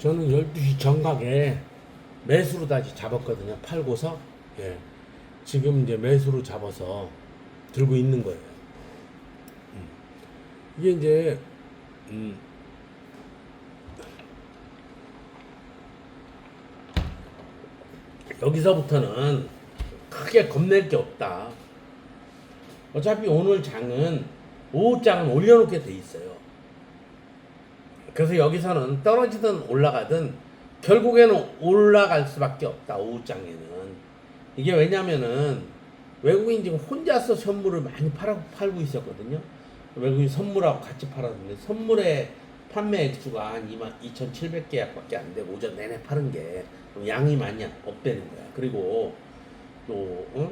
저는 12시 정각에 매수로 다시 잡았거든요. 팔고서. 예. 지금 이제 매수로 잡아서 들고 있는 거예요. 음. 이게 이제, 음, 여기서부터는 크게 겁낼 게 없다. 어차피 오늘 장은 오후 장은 올려놓게 돼 있어요. 그래서 여기서는 떨어지든 올라가든 결국에는 올라갈 수밖에 없다. 오후 장에는 이게 왜냐면은 외국인 지금 혼자서 선물을 많이 팔아, 팔고 있었거든요. 외국인 선물하고 같이 팔았는데 선물의 판매 액수가 한 2만 2,700계약밖에 안 되고 오전 내내 파는 게 양이 많이 없다는 거야. 그리고 또 응?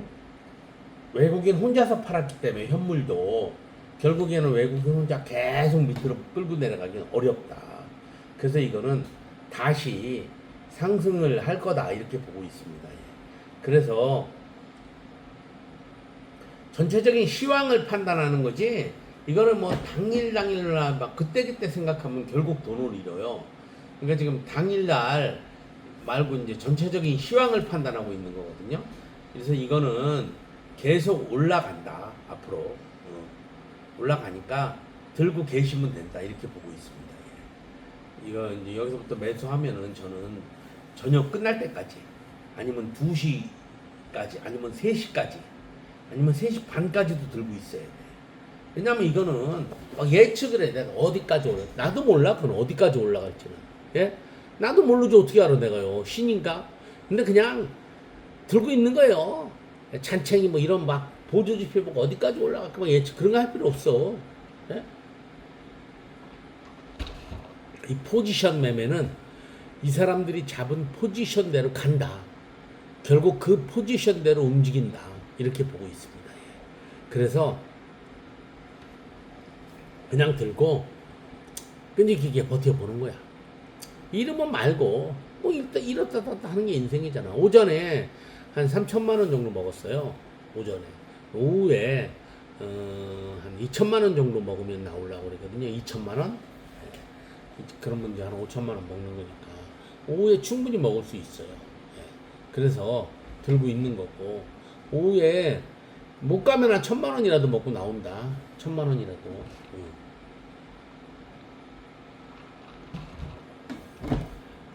외국인 혼자서 팔았기 때문에 현물도 결국에는 외국인 혼자 계속 밑으로 끌고 내려가기는 어렵다. 그래서 이거는 다시 상승을 할 거다 이렇게 보고 있습니다. 예. 그래서 전체적인 시황을 판단하는 거지 이거는 뭐 당일 당일날 막 그때 그때 생각하면 결국 돈을 잃어요. 그러니까 지금 당일날 말고 이제 전체적인 시황을 판단하고 있는 거거든요. 그래서 이거는 계속 올라간다 앞으로 어, 올라가니까 들고 계시면 된다 이렇게 보고 있습니다. 예. 이거 이제 여기서부터 매수하면은 저는 저녁 끝날 때까지 아니면 2시까지 아니면 3시까지 아니면 3시 반까지도 들고 있어야 돼. 왜냐면 이거는 막 예측을 해. 내가 어디까지 올라. 나도 몰라. 그건 어디까지 올라갈지는. 예? 나도 모르지 어떻게 알아 내가요. 신인가? 근데 그냥 들고 있는 거예요. 찬챙이 뭐 이런 막 보조 지표 보고 어디까지 올라갈까 막 예측 그런 거 할 필요 없어. 예? 이 포지션 매매는 이 사람들이 잡은 포지션대로 간다. 결국 그 포지션대로 움직인다. 이렇게 보고 있습니다. 예. 그래서 그냥 들고 끈질기게 버텨보는 거야. 이러면 말고 뭐 이렇다 이렇다 저렇다 하는 게 인생이잖아. 오전에 한 3천만 원 정도 먹었어요. 오전에. 오후에 어, 한 2천만 원 정도 먹으면 나오려고 그러거든요. 2천만 원? 예. 그런 분들 한 5천만 원 먹는 거니까 오후에 충분히 먹을 수 있어요. 예. 그래서 들고 있는 거고 오후에 못 가면 한 천만 원이라도 먹고 나온다. 천만 원이라도. 응.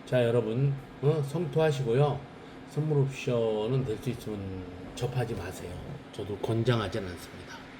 자 여러분 어, 성투하시고요. 선물 옵션은 될 수 있으면 접하지 마세요. 저도 권장하진 않습니다.